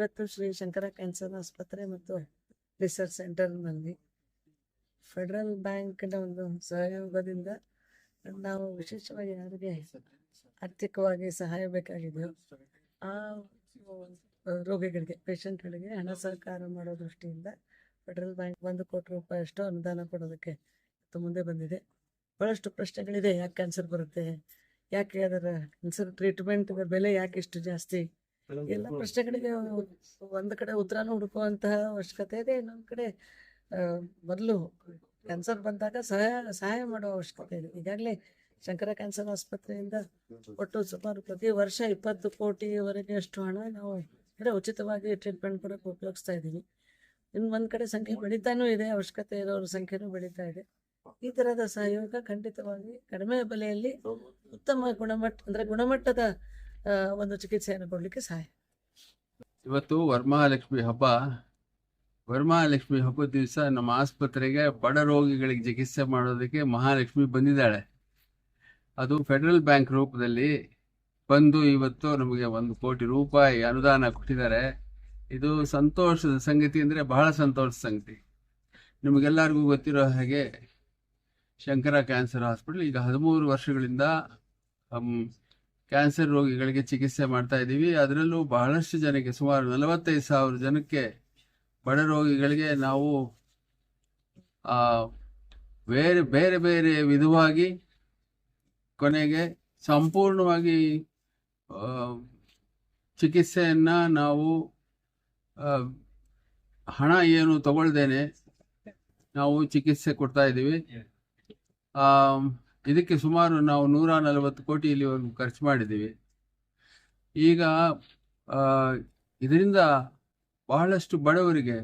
ಇವತ್ತು ಶ್ರೀ ಶಂಕರ ಕ್ಯಾನ್ಸರ್ ಆಸ್ಪತ್ರೆ ಮತ್ತು ರಿಸರ್ಚ್ ಸೆಂಟರ್ನಲ್ಲಿ ಫೆಡರಲ್ ಬ್ಯಾಂಕ್ನ ಒಂದು ಸಹಯೋಗದಿಂದ ನಾವು ವಿಶೇಷವಾಗಿ ಯಾರಿಗೆ ಆರ್ಥಿಕವಾಗಿ ಸಹಾಯ ಬೇಕಾಗಿದೆ, ಆ ರೋಗಿಗಳಿಗೆ, ಪೇಷಂಟ್ಗಳಿಗೆ ಹಣ ಸಹಕಾರ ಮಾಡೋ ದೃಷ್ಟಿಯಿಂದ ಫೆಡರಲ್ ಬ್ಯಾಂಕ್ ಒಂದು ಕೋಟಿ ರೂಪಾಯಿಯಷ್ಟು ಅನುದಾನ ಕೊಡೋದಕ್ಕೆ ಮುಂದೆ ಬಂದಿದೆ. ಭಾಳಷ್ಟು ಪ್ರಶ್ನೆಗಳಿದೆ, ಯಾಕೆ ಕ್ಯಾನ್ಸರ್ ಬರುತ್ತೆ, ಯಾಕೆ ಅದರ ಕ್ಯಾನ್ಸರ್ ಟ್ರೀಟ್ಮೆಂಟ್ ಬೆಲೆ ಯಾಕೆ ಇಷ್ಟು ಜಾಸ್ತಿ ಎಲ್ಲ ಪ್ರಶ್ನೆಗಳಿಗೆ ಒಂದ್ ಕಡೆ ಉತ್ತರನೂ ಹುಡುಕುವಂತಹ ಅವಶ್ಯಕತೆ ಇದೆ ಇನ್ನೊಂದು ಕಡೆ ಮೊದಲು ಕ್ಯಾನ್ಸರ್ ಬಂದಾಗ ಸಹಾಯ ಸಹಾಯ ಮಾಡುವ ಅವಶ್ಯಕತೆ ಇದೆ. ಈಗಾಗಲೇ ಶಂಕರ ಕ್ಯಾನ್ಸರ್ ಆಸ್ಪತ್ರೆಯಿಂದ ಒಟ್ಟು ಸುಮಾರು ಪ್ರತಿ ವರ್ಷ ಇಪ್ಪತ್ತು ಕೋಟಿವರೆಗೆ ಅಷ್ಟು ಹಣ ನಾವು ಅಂದರೆ ಉಚಿತವಾಗಿ ಟ್ರೀಟ್ಮೆಂಟ್ ಕೊಡೋಕೆ ಉಪಯೋಗಿಸ್ತಾ ಇದ್ದೀವಿ. ಇನ್ನು ಒಂದು ಕಡೆ ಸಂಖ್ಯೆ ಬೆಳೀತಾನೂ ಇದೆ ಅವಶ್ಯಕತೆ ಇರೋರ ಸಂಖ್ಯೆನೂ ಬೆಳೀತಾ ಇದೆ. ಈ ತರಹದ ಸಹಯೋಗ ಖಂಡಿತವಾಗಿ ಕಡಿಮೆ ಬೆಲೆಯಲ್ಲಿ ಉತ್ತಮ ಗುಣಮಟ್ಟ ಅಂದರೆ ಗುಣಮಟ್ಟದ ಒಂದು ಚಿಕಿತ್ಸೆಯನ್ನು ಕೊಡಲಿಕ್ಕೆ ಸಹಾಯ. ಇವತ್ತು ವರ್ಮಹಾಲಕ್ಷ್ಮಿ ಹಬ್ಬ. ವರ್ಮಹಾಲಕ್ಷ್ಮಿ ಹಬ್ಬದ ದಿವಸ ನಮ್ಮ ಆಸ್ಪತ್ರೆಗೆ ಬಡ ರೋಗಿಗಳಿಗೆ ಚಿಕಿತ್ಸೆ ಮಾಡೋದಕ್ಕೆ ಮಹಾಲಕ್ಷ್ಮಿ ಬಂದಿದ್ದಾಳೆ. ಅದು ಫೆಡರಲ್ ಬ್ಯಾಂಕ್ ರೂಪದಲ್ಲಿ ಬಂದು ಇವತ್ತು ನಮಗೆ ಒಂದು ಕೋಟಿ ರೂಪಾಯಿ ಅನುದಾನ ಕೊಟ್ಟಿದ್ದಾರೆ. ಇದು ಸಂತೋಷದ ಸಂಗತಿ ಅಂದರೆ ಬಹಳ ಸಂತೋಷದ ಸಂಗತಿ. ನಿಮಗೆಲ್ಲರಿಗೂ ಗೊತ್ತಿರೋ ಹಾಗೆ ಶಂಕರ ಕ್ಯಾನ್ಸರ್ ಹಾಸ್ಪಿಟಲ್ ಈಗ ಹದಿಮೂರು ವರ್ಷಗಳಿಂದ ಕ್ಯಾನ್ಸರ್ ರೋಗಿಗಳಿಗೆ ಚಿಕಿತ್ಸೆ ಮಾಡ್ತಾ ಇದ್ದೀವಿ. ಅದರಲ್ಲೂ ಬಹಳಷ್ಟು ಜನಕ್ಕೆ, ಸುಮಾರು ನಲವತ್ತೈದು ಸಾವಿರ ಜನಕ್ಕೆ ಬಡ ರೋಗಿಗಳಿಗೆ ನಾವು ಬೇರೆ ಬೇರೆ ಬೇರೆ ವಿಧವಾಗಿ ಕೊನೆಗೆ ಸಂಪೂರ್ಣವಾಗಿ ಚಿಕಿತ್ಸೆಯನ್ನು ನಾವು ಹಣ ಏನು ತಗೊಳ್ದೇನೆ ನಾವು ಚಿಕಿತ್ಸೆ ಕೊಡ್ತಾ ಇದ್ದೀವಿ. ಇದಕ್ಕೆ ಸುಮಾರು ನಾವು ನೂರ ನಲವತ್ತು ಕೋಟಿ ಇಲ್ಲಿವರೆಗೂ ಖರ್ಚು ಮಾಡಿದ್ದೀವಿ. ಈಗ ಇದರಿಂದ ಬಹಳಷ್ಟು ಬಡವರಿಗೆ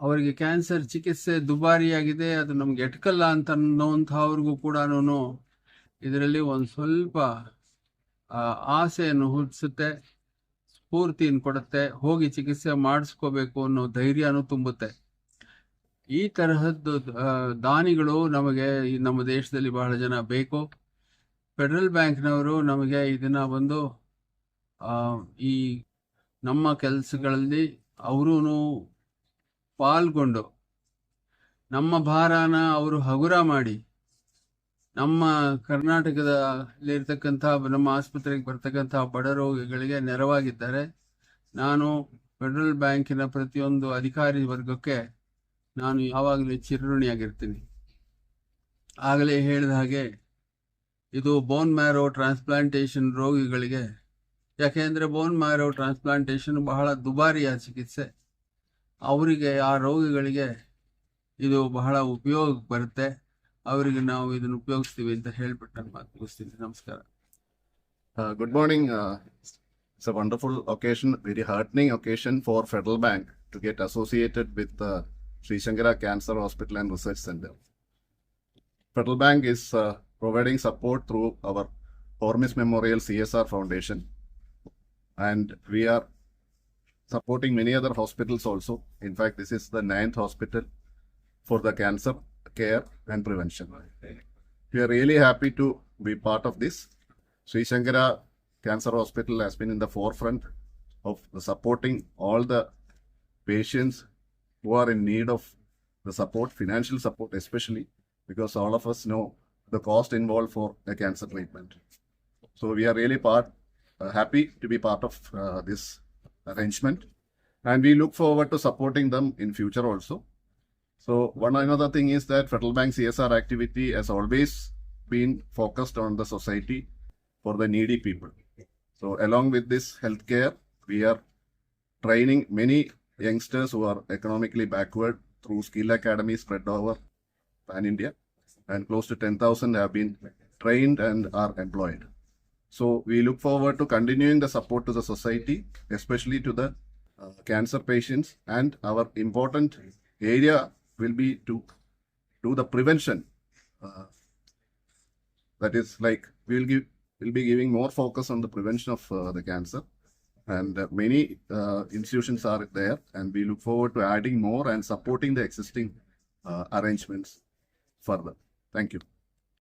ಅವರಿಗೆ ಕ್ಯಾನ್ಸರ್ ಚಿಕಿತ್ಸೆ ದುಬಾರಿಯಾಗಿದೆ, ಅದು ನಮ್ಗೆ ಎಟ್ಕಲ್ಲ ಅಂತ ಅನ್ನೋಂಥವ್ರಿಗೂ ಕೂಡ ಇದರಲ್ಲಿ ಒಂದು ಸ್ವಲ್ಪ ಆಸೆಯನ್ನು ಹುಟ್ಟಿಸುತ್ತೆ, ಸ್ಫೂರ್ತಿಯನ್ನು ಕೊಡುತ್ತೆ, ಹೋಗಿ ಚಿಕಿತ್ಸೆ ಮಾಡಿಸ್ಕೋಬೇಕು ಅನ್ನೋ ಧೈರ್ಯನೂ ತುಂಬುತ್ತೆ. ಈ ತರಹದ್ದು ದಾನಿಗಳು ನಮಗೆ ನಮ್ಮ ದೇಶದಲ್ಲಿ ಬಹಳ ಜನ ಬೇಕು. ಫೆಡರಲ್ ಬ್ಯಾಂಕ್ನವರು ನಮಗೆ ಇದನ್ನ ಒಂದು ಈ ನಮ್ಮ ಕೆಲಸಗಳಲ್ಲಿ ಅವರೂ ಪಾಲ್ಗೊಂಡು, ನಮ್ಮ ಭಾರನ ಅವರು ಹಗುರ ಮಾಡಿ, ನಮ್ಮ ಕರ್ನಾಟಕದಲ್ಲಿರ್ತಕ್ಕಂಥ ನಮ್ಮ ಆಸ್ಪತ್ರೆಗೆ ಬರ್ತಕ್ಕಂಥ ಬಡ ರೋಗಿಗಳಿಗೆ ನೆರವಾಗಿದ್ದಾರೆ. ನಾನು ಫೆಡರಲ್ ಬ್ಯಾಂಕಿನ ಪ್ರತಿಯೊಂದು ಅಧಿಕಾರಿ ವರ್ಗಕ್ಕೆ ನಾನು ಯಾವಾಗಲೂ ಚಿರಋಣಿಯಾಗಿರ್ತೀನಿ. ಆಗಲೇ ಹೇಳಿದ ಹಾಗೆ, ಇದು ಬೋನ್ ಮ್ಯಾರೋ ಟ್ರಾನ್ಸ್ಪ್ಲಾಂಟೇಷನ್ ರೋಗಿಗಳಿಗೆ ಯಾಕೆಂದರೆ ಬೋನ್ ಮ್ಯಾರೋ ಟ್ರಾನ್ಸ್ಪ್ಲಾಂಟೇಷನ್ ಬಹಳ ದುಬಾರಿಯ ಚಿಕಿತ್ಸೆ. ಅವರಿಗೆ, ಆ ರೋಗಿಗಳಿಗೆ ಇದು ಬಹಳ ಉಪಯೋಗ ಬರುತ್ತೆ. ಅವರಿಗೆ ನಾವು ಇದನ್ನು ಉಪಯೋಗಿಸ್ತೀವಿ ಅಂತ ಹೇಳ್ಬಿಟ್ಟು ನಾನು ಮಾತು ಮುಗಿಸ್ತೀನಿ. ನಮಸ್ಕಾರ. Good morning it's a wonderful occasion very heartening occasion for Federal Bank to get associated get associated uh, Sri Shankara Cancer Hospital and Research Center. Federal Bank is uh, providing support through our Hormis Memorial CSR Foundation, and we are supporting many other hospitals also. In fact, this is the ninth hospital for the cancer care and prevention. We are really happy to be part of this. Sri Shankara Cancer Hospital has been in the forefront of supporting all the patients who are in need of the support, financial support especially, because all of us know the cost involved for a cancer treatment. So we are really part uh, happy to be part of uh, this arrangement, and we look forward to supporting them in future also. So one another thing is that Federal Bank CSR activity has always been focused on the society for the needy people. So along with this healthcare, we are training many youngsters who are economically backward through skill academy spread over pan India, and close to 10,000 have been trained and are employed. So we look forward to continuing the support to the society, especially to the uh, cancer patients, and our important area will be to do the prevention. Uh, that is like we will give will be giving more focus on the prevention of uh, the cancer and uh, many uh, institutions are there and we look forward to adding more and supporting the existing uh, arrangements further. Thank you